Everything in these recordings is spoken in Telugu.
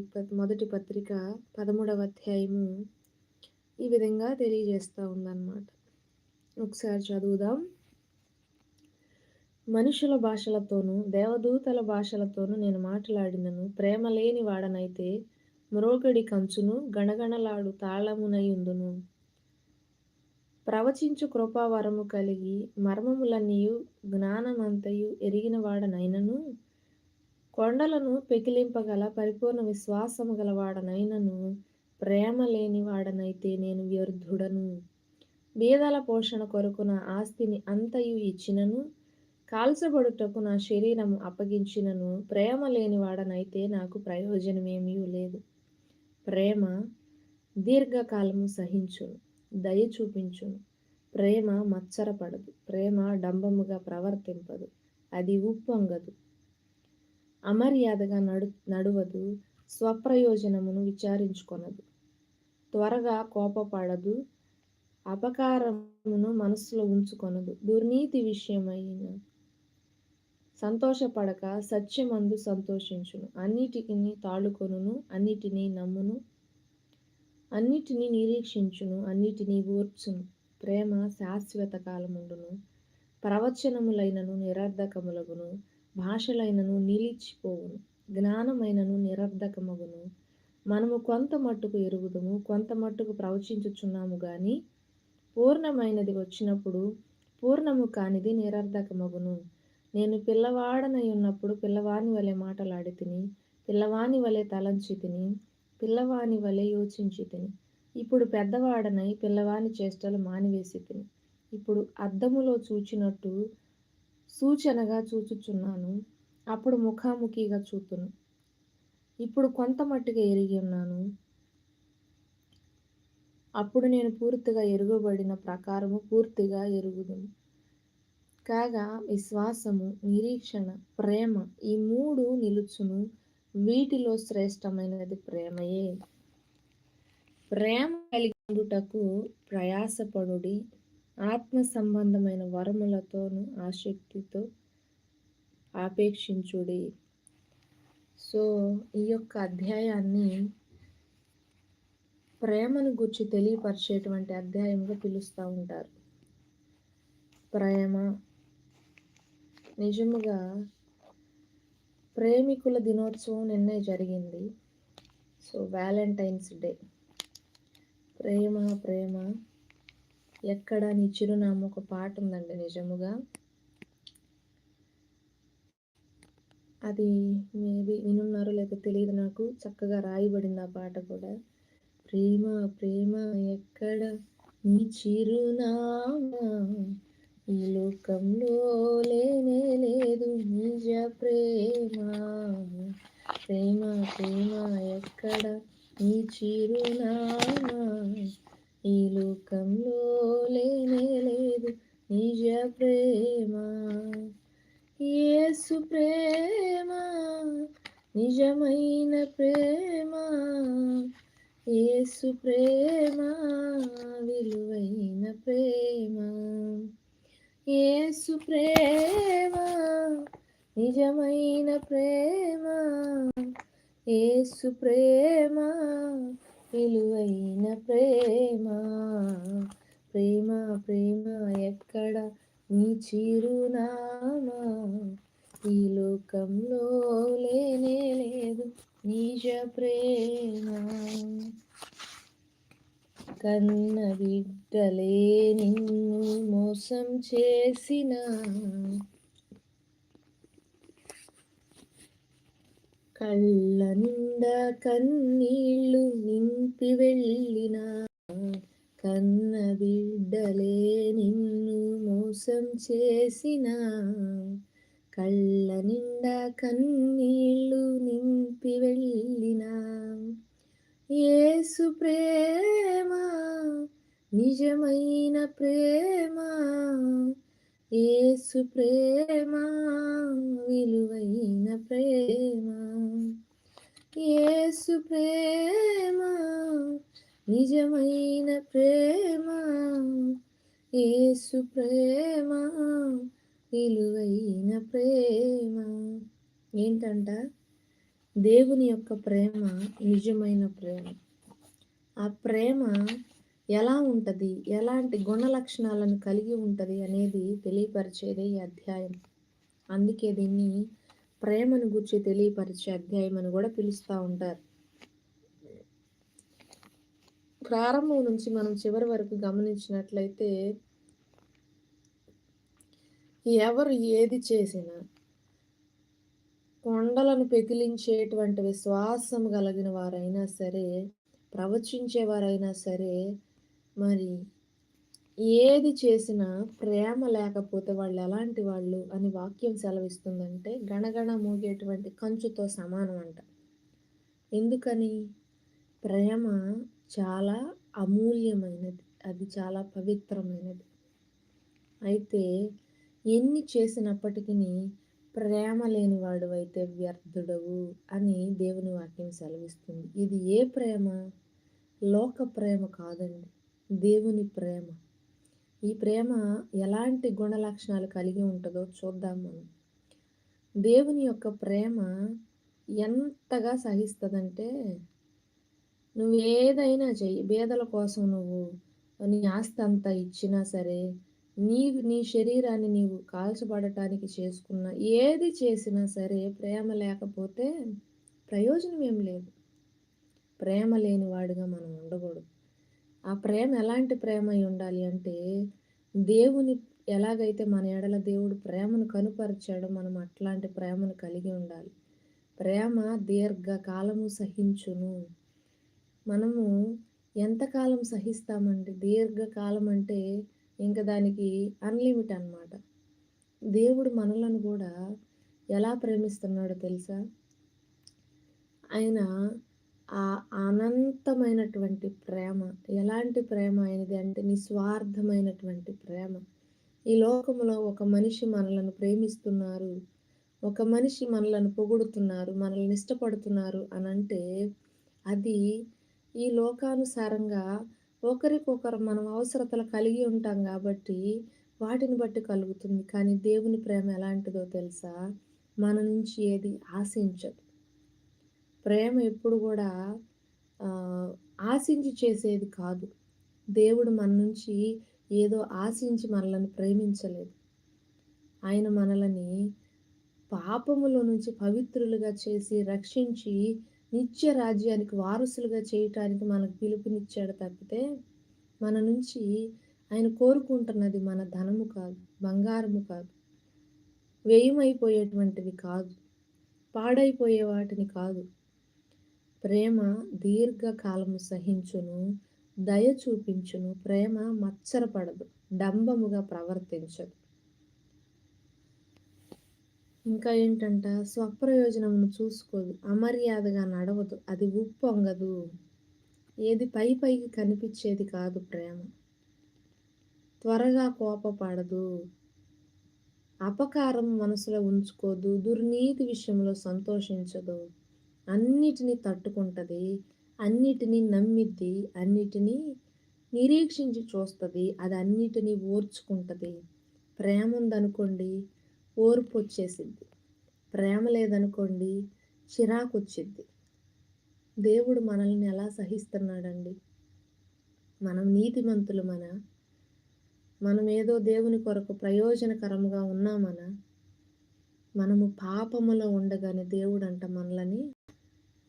మొదటి మొదటి పత్రిక పదమూడవ అధ్యాయము ఈ విధంగా తెలియజేస్తూ ఉందన్నమాట. ఒకసారి చదువుదాం. మనుషుల భాషలతోనూ దేవదూతల భాషలతోనూ నేను మాట్లాడినను. ప్రేమ లేని వాడనైతే మ్రోగడి కంచును గణగణలాడు తాళమునయుందును. ప్రవచించు కృపావరము కలిగి మర్మములన్నీయు జ్ఞానమంతయు ఎరిగిన వాడనైనను. కొండలను పెకిలింపగల పరిపూర్ణ విశ్వాసము గలవాడనైనను ప్రేమ లేనివాడనైతే నేను వ్యర్థుడను. బీదల పోషణ కొరకు నా ఆస్తిని అంతయు ఇచ్చినను కాల్చబడుటకు నా శరీరము అప్పగించినను ప్రేమ లేని వాడనైతే నాకు ప్రయోజనమేమీ లేదు. ప్రేమ దీర్ఘకాలము సహించును దయ చూపించును. ప్రేమ మచ్చరపడదు ప్రేమ డంబముగా ప్రవర్తింపదు అది ఉప్పొంగదు. అమర్యాదగా నడు నడువదు స్వప్రయోజనమును విచారించుకొనదు. త్వరగా కోపపడదు అపకారమును మనస్సులో ఉంచుకొనదు. దుర్నీతి విషయమైన సంతోషపడక సత్యమందు సంతోషించును. అన్నిటికిని తాళుకొనును అన్నిటినీ నమ్మును అన్నిటినీ నిరీక్షించును అన్నిటినీ ఓర్చును. ప్రేమ శాశ్వత కాలముండును ప్రవచనములైనను నిరర్ధకములగును. భాషలైనను నిలిచిపోవును జ్ఞానమైనను నిరర్ధకమగును. మనము కొంత మట్టుకు ఎరుగుదము కొంత మట్టుకు ప్రవచించుచున్నాము కానీ పూర్ణమైనది వచ్చినప్పుడు పూర్ణము కానిది నిరర్ధకమగును. నేను పిల్లవాడనై ఉన్నప్పుడు పిల్లవాని వలె మాటలాడి తిని పిల్లవాని వలె తలంచి తిని పిల్లవాని వలె యోచించి తిని ఇప్పుడు పెద్దవాడనై పిల్లవాని చేష్టలు మానివేసి తిని ఇప్పుడు అద్దములో చూచినట్టు సూచనగా చూచుచున్నాను. అప్పుడు ముఖాముఖిగా చూతును. ఇప్పుడు కొంత మట్టుగా ఎరిగి ఉన్నాను. అప్పుడు నేను పూర్తిగా ఎరుగబడిన ప్రకారము పూర్తిగా ఎరుగుదును కాగా విశ్వాసము నిరీక్షణ ప్రేమ ఈ మూడు నిలుచును. వీటిలో శ్రేష్టమైనది ప్రేమయే. ప్రేమ కలిగి ప్రయాసపడుడి. ఆత్మ సంబంధమైన వరములతోనూ ఆసక్తితో ఆపేక్షించుడి. సో ఈ యొక్క అధ్యాయాన్ని ప్రేమను గుర్చి తెలియపరిచేటువంటి అధ్యాయంగా పిలుస్తూ ఉంటారు. ప్రేమ నిజముగా ప్రేమికుల దినోత్సవం నిన్నే జరిగింది. So valentine's day. ప్రేమ ప్రేమ. ఎక్కడ నీ చిరునామా ఒక పాట ఉందండి నిజముగా. అది మేబీ వినున్నారో లేదో తెలియదు నాకు. చక్కగా రాయబడింది ఆ పాట కూడా. ప్రేమ ప్రేమ ఎక్కడ నీ చిరునామా ఈ లోకంలో లేనే లేదు నిజ ప్రేమ. ప్రేమ ప్రేమ ఎక్కడ నీ చిరునామా ఈ లోకంలో లేనే లేదు నిజ ప్రేమ. యేసు ప్రేమ నిజమైన ప్రేమ. యేసు ప్రేమ విలువైన ప్రేమ. యేసు ప్రేమ నిజమైన ప్రేమ. యేసు ప్రేమ విలువైన ప్రేమ ప్రేమ ప్రేమ ఎక్కడ? నీ చిరునామా ఈ లోకంలో లేనే లేదు నిజ ప్రేమ. కన్న బిడ్డలే నిన్ను మోసం చేసిన కళ్ళ నిండా కన్నీళ్ళు నింపి వెళ్ళిన కన్న బిడ్డలే నిన్ను మోసం చేసిన. కళ్ళ నిండా కన్నీళ్ళు నింపి వెళ్ళిన. ఏసు ప్రేమ నిజమైన ప్రేమ ఏసు ప్రేమ విలువైన ప్రేమ. ఏసు ప్రేమ నిజమైన ప్రేమ. ఏసు ప్రేమ విలువైన ప్రేమ. ఏంటంట? దేవుని యొక్క ప్రేమ నిజమైన ప్రేమ. ఆ ప్రేమ ఎలా ఉంటుంది? ఎలాంటి గుణ లక్షణాలను కలిగి ఉంటుంది అనేది తెలియపరిచేదే ఈ అధ్యాయం. అందుకే దీన్ని ప్రేమను గురించి తెలియపరిచే అధ్యాయం అని కూడా పిలుస్తూ ఉంటారు. ప్రారంభం నుంచి మనం చివరి వరకు గమనించినట్లయితే ఎవరు ఏది చేసినా కొండలను పెకిలించేటువంటి విశ్వాసం కలిగిన వారైనా సరే ప్రవచించేవారైనా సరే మరి ఏది చేసినా ప్రేమ లేకపోతే వాళ్ళు ఎలాంటి వాళ్ళు అని వాక్యం సెలవిస్తుందంటే గణగణ మోగేటువంటి కంచుతో సమానం అంట. ఎందుకని? ప్రేమ చాలా అమూల్యమైనది. అది చాలా పవిత్రమైనది. అయితే ఎన్ని చేసినప్పటికీ ప్రేమ లేనివాడు అయితే వ్యర్థుడవు అని దేవుని వాక్యం సెలవిస్తుంది. ఇది ఏ ప్రేమ? లోక ప్రేమ కాదండి. దేవుని ప్రేమ. ఈ ప్రేమ ఎలాంటి గుణ లక్షణాలు కలిగి ఉంటుందో చూద్దాం మనం. దేవుని యొక్క ప్రేమ ఎంతగా సహిస్తుందంటే నువ్వు ఏదైనా చెయ్యి బేదల కోసం నువ్వు నీ ఆస్తి అంతా ఇచ్చినా సరే నీ నీ శరీరాన్ని నీవు కాల్చబడటానికి చేసుకున్న ఏది చేసినా సరే ప్రేమ లేకపోతే ప్రయోజనం ఏం లేదు. ప్రేమ లేని వాడిగా మనం ఉండకూడదు. ఆ ప్రేమ ఎలాంటి ప్రేమ అయి ఉండాలి అంటే దేవుని ఎలాగైతే మన ఎడల దేవుడు ప్రేమను కనుపరిచాడో మనం అట్లాంటి ప్రేమను కలిగి ఉండాలి. ప్రేమ దీర్ఘకాలము సహించును. మనము ఎంతకాలం సహిస్తామండి? దీర్ఘకాలం అంటే ఇంకా దానికి అన్లిమిట్ అనమాట దేవుడు మనలను కూడా ఎలా ప్రేమిస్తున్నాడో తెలుసా? ఆయన ఆ అనంతమైనటువంటి ప్రేమ. ఎలాంటి ప్రేమ అయినది అంటే నిస్వార్థమైనటువంటి ప్రేమ. ఈ లోకంలో ఒక మనిషి మనలను ప్రేమిస్తున్నారు. ఒక మనిషి మనలను పొగుడుతున్నారు మనల్ని ఇష్టపడుతున్నారు అని అంటే అది ఈ లోకానుసారంగా ఒకరికొకరు మనం అవసరతలు కలిగి ఉంటాం కాబట్టి వాటిని బట్టి కలుగుతుంది. కానీ దేవుని ప్రేమ ఎలాంటిదో తెలుసా? మన నుంచి ఏది ఆశించదు. ప్రేమ ఎప్పుడు కూడా ఆశించి చేసేది కాదు. దేవుడు మన నుంచి ఏదో ఆశించి మనల్ని ప్రేమించలేదు. ఆయన మనలని పాపములో నుంచి పవిత్రులుగా చేసి రక్షించి నిత్య రాజ్యానికి వారసులుగా చేయటానికి మనకు పిలుపునిచ్చాడు తప్పితే మన నుంచి ఆయన కోరుకుంటున్నది మన ధనము కాదు బంగారము కాదు. వ్యయమైపోయేటువంటిది కాదు. పాడైపోయే వాటిని కాదు. ప్రేమ దీర్ఘకాలము సహించును దయ చూపించును ప్రేమ మచ్చరపడదు డంబముగా ప్రవర్తించదు. ఇంకా ఏంటంట? స్వప్రయోజనమును చూసుకోదు అమర్యాదగా నడవదు అది ఉప్పొంగదు. ఏది పై పైకి కనిపించేది కాదు ప్రేమ. త్వరగా కోపపడదు అపకారం మనసులో ఉంచుకోదు దుర్నీతి విషయంలో సంతోషించదు. అన్నిటినీ తట్టుకుంటుంది అన్నిటినీ నమ్మిద్ది అన్నిటినీ నిరీక్షించి చూస్తుంది అది అన్నిటినీ ఓర్చుకుంటుంది. ప్రేమ ఉందనుకోండి ఓర్పు వచ్చేసిద్ది. ప్రేమ లేదనుకోండి చిరాకు వచ్చిద్ది. దేవుడు మనల్ని ఎలా సహిస్తున్నాడండి? మనం నీతిమంతులు మన. మనం ఏదో దేవుని కొరకు ప్రయోజనకరంగా ఉన్నామన? మనము పాపములో ఉండగానే దేవుడు అంట మనలని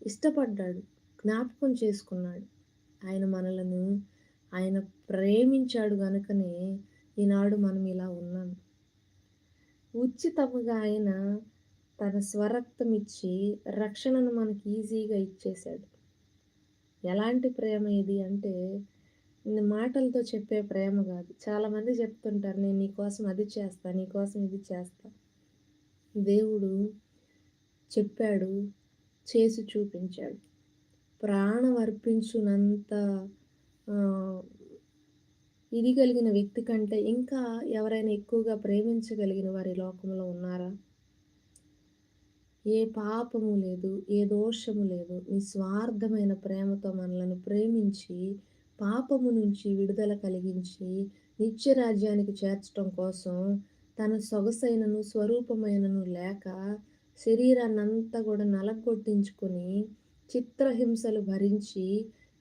ఇష్టపడ్డాడు జ్ఞాపకం చేసుకున్నాడు. ఆయన మనలను ఆయన ప్రేమించాడు గనుకనే ఈనాడు మనం ఇలా ఉన్నాం. ఉచితముగా ఆయన తన స్వరక్తం ఇచ్చి రక్షణను మనకి ఈజీగా ఇచ్చేశాడు. ఎలాంటి ప్రేమ ఇది అంటే మాటలతో చెప్పే ప్రేమ కాదు. చాలామంది చెప్తుంటారు నేను నీకోసం అది చేస్తా నీకోసం ఇది చేస్తా. దేవుడు చెప్పాడు చేసి చూపించాడు. ప్రాణం అర్పించునంత ఇది కలిగిన వ్యక్తి కంటే ఇంకా ఎవరైనా ఎక్కువగా ప్రేమించగలిగిన వారి లోకంలో ఉన్నారా? ఏ పాపము లేదు ఏ దోషము లేదు. నిస్వార్థమైన ప్రేమతో మనలను ప్రేమించి పాపము నుంచి విడుదల కలిగించి నిత్య రాజ్యానికి చేర్చడం కోసం తన సొగసైనను స్వరూపమైనను లేక శరీరాన్ని అంతా కూడా నలగొట్టించుకొని చిత్రహింసలు భరించి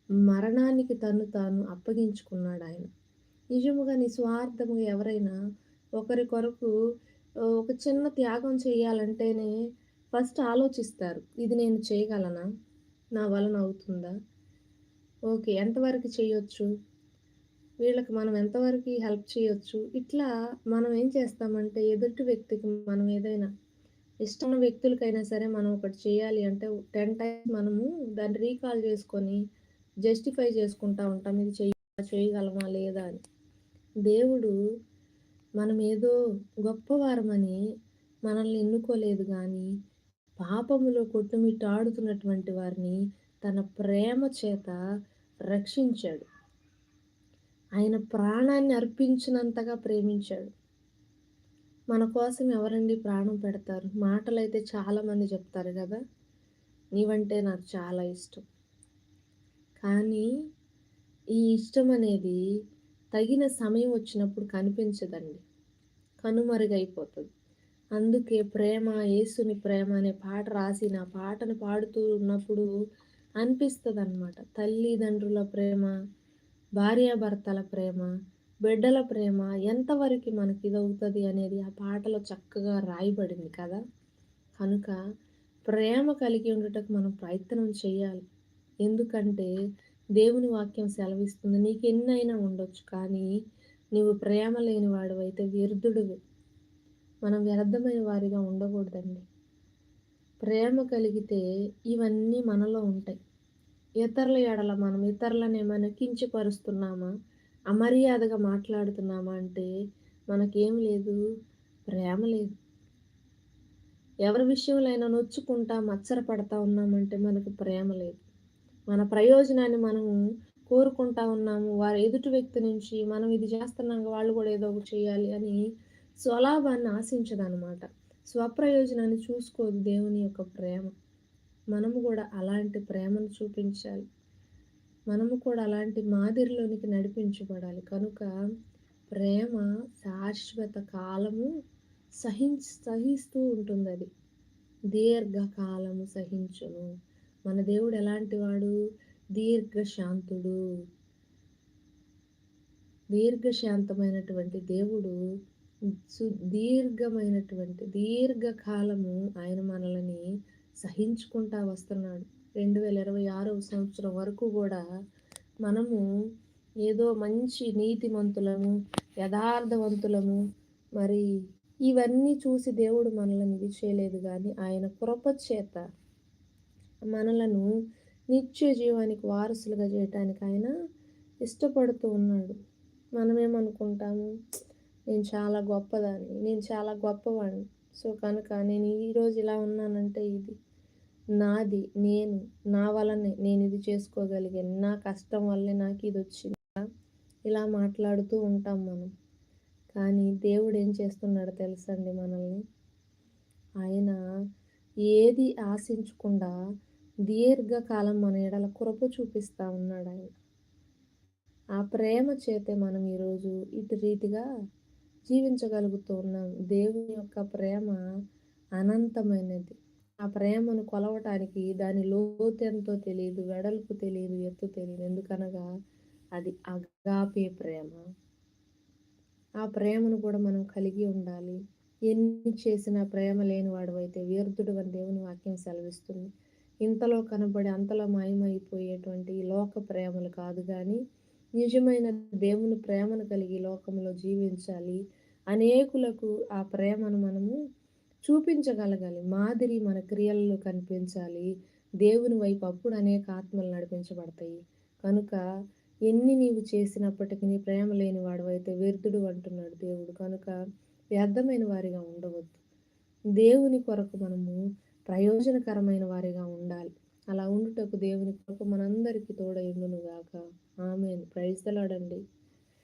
మరణానికి తను తాను అప్పగించుకున్నాడు ఆయన నిజముగా నిస్వార్థముగా ఎవరైనా ఒకరి కొరకు ఒక చిన్న త్యాగం చేయాలంటేనే ఫస్ట్ ఆలోచిస్తారు ఇది నేను చేయగలనా? నా వలన అవుతుందా? ఓకే ఎంతవరకు చేయొచ్చు? వీళ్ళకి మనం ఎంతవరకు హెల్ప్ చేయొచ్చు? ఇట్లా మనం ఏం చేస్తామంటే ఎదుటి వ్యక్తికి మనం ఏదైనా ఇష్టమైన వ్యక్తులకైనా సరే మనం ఒకటి చేయాలి అంటే టెన్ టైమ్స్ మనము దాన్ని రీకాల్ చేసుకొని జస్టిఫై చేసుకుంటా ఉంటాం. ఇది చెయ్య చేయగలమా లేదా అని. దేవుడు మనం ఏదో గొప్పవారమని మనల్ని ఎన్నుకోలేదు కానీ పాపములో కొట్టుమిట్టాడుతున్నటువంటి వారిని తన ప్రేమ చేత రక్షించాడు. ఆయన ప్రాణాన్ని అర్పించినంతగా ప్రేమించాడు. మన కోసం ఎవరండి ప్రాణం పెడతారు? మాటలైతే చాలామంది చెప్తారు కదా? నీవంటే నాకు చాలా ఇష్టం. కానీ ఈ ఇష్టం అనేది తగిన సమయం వచ్చినప్పుడు కనిపించదండి. కనుమరుగైపోతుంది. అందుకే ప్రేమ యేసుని ప్రేమ అనే పాట రాసి నా పాటను పాడుతూ ఉన్నప్పుడు అనిపిస్తుంది అనమాట తల్లిదండ్రుల ప్రేమ భార్యాభర్తల ప్రేమ బిడ్డల ప్రేమ ఎంతవరకు మనకి ఇదవుతుంది అనేది ఆ పాటలో చక్కగా రాయబడింది కదా? కనుక ప్రేమ కలిగి ఉండటకు మనం ప్రయత్నం చేయాలి. ఎందుకంటే దేవుని వాక్యం సెలవిస్తుంది నీకు ఎన్నైనా ఉండొచ్చు కానీ నీవు ప్రేమ లేని వాడు అయితే వ్యర్థుడివి. మనం వ్యర్థమైన వారిగా ఉండకూడదండి. ప్రేమ కలిగితే ఇవన్నీ మనలో ఉంటాయి. ఇతరుల ఎడల మనం ఇతరులను ఏమైనా కించపరుస్తున్నామా అమర్యాదగా మాట్లాడుతున్నామా అంటే మనకేం లేదు ప్రేమ లేదు. ఎవరి విషయంలో అయినా నొచ్చుకుంటా మచ్చర పడతా ఉన్నామంటే మనకు ప్రేమ లేదు. మన ప్రయోజనాన్ని మనము కోరుకుంటా ఉన్నాము. వారి ఎదుటి వ్యక్తి నుంచి మనం ఇది చేస్తున్నాం వాళ్ళు కూడా ఏదో ఒకటి చేయాలి అని స్వలాభాన్ని ఆశించదనమాట స్వప్రయోజనాన్ని చూసుకోదు దేవుని యొక్క ప్రేమ. మనము కూడా అలాంటి ప్రేమను చూపించాలి. మనము కూడా అలాంటి మాదిరిలోనికి నడిపించబడాలి. కనుక ప్రేమ శాశ్వత కాలము సహిం సహిస్తూ ఉంటుంది అది దీర్ఘకాలము సహించును. మన దేవుడు ఎలాంటి వాడు? దీర్ఘశాంతుడు. దీర్ఘశాంతమైనటువంటి దేవుడు దీర్ఘమైనటువంటి దీర్ఘకాలము ఆయన మనల్ని సహించుకుంటా వస్తున్నాడు. రెండు వేల ఇరవై ఆరవ సంవత్సరం వరకు కూడా మనము ఏదో మంచి నీతిమంతులము యథార్థవంతులము. మరి ఇవన్నీ చూసి దేవుడు మనల్ని ఇది చేయలేదు కానీ ఆయన కృప చేత మనలను నిత్య జీవానికి వారసులుగా చేయటానికి ఆయన ఇష్టపడుతూ ఉన్నాడు. మనమేమనుకుంటాము? నేను చాలా గొప్పదాన్ని నేను చాలా గొప్పవాడిని సో కనుక నేను ఈరోజు ఇలా ఉన్నానంటే ఇది. నాది నేను నా వలనే నేను ఇది చేసుకోగలిగాను. నా కష్టం వల్లే నాకు ఇది వచ్చింది. ఇలా మాట్లాడుతూ ఉంటాం మనం. కానీ దేవుడు ఏం చేస్తున్నాడో తెలుసండి మనల్ని? ఆయన ఏది ఆశించకుండా దీర్ఘకాలం మన ఎడల కృప చూపిస్తూ ఉన్నాడు ఆయన. ఆ ప్రేమ చేతే మనం ఈరోజు ఇటు రీతిగా జీవించగలుగుతూ ఉన్నాం. దేవుని యొక్క ప్రేమ అనంతమైనది. ఆ ప్రేమను కొలవటానికి దాని లోతెంతో ఎంతో తెలియదు వెడల్పు తెలియదు ఎత్తు తెలియదు ఎందుకనగా అది అగాపే ప్రేమ. ఆ ప్రేమను కూడా మనం కలిగి ఉండాలి. ఎన్ని చేసినా ప్రేమ లేని వాడు అయితే వ్యర్థుడు అని దేవుని వాక్యం సెలవిస్తుంది. ఇంతలో కనబడి అంతలో మాయమైపోయేటువంటి లోక ప్రేమలు కాదు కానీ నిజమైన దేవుని ప్రేమను కలిగి లోకంలో జీవించాలి అనేకులకు ఆ ప్రేమను మనము చూపించగలగాలి. మాదిరి మన క్రియల్లో కనిపించాలి. దేవుని వైపు అప్పుడు అనేక ఆత్మలు నడిపించబడతాయి. కనుక ఎన్ని నీవు చేసినప్పటికీ నీ ప్రేమ లేని వాడు అయితే వ్యర్థుడు అంటున్నాడు దేవుడు. కనుక వ్యర్థమైన వారిగా ఉండవద్దు. దేవుని కొరకు మనము ప్రయోజనకరమైన వారిగా ఉండాలి. అలా ఉండుటకు దేవుని కొరకు మనందరికీ తోడైండును గాక ఆమె ప్రైజ్ తలాడండి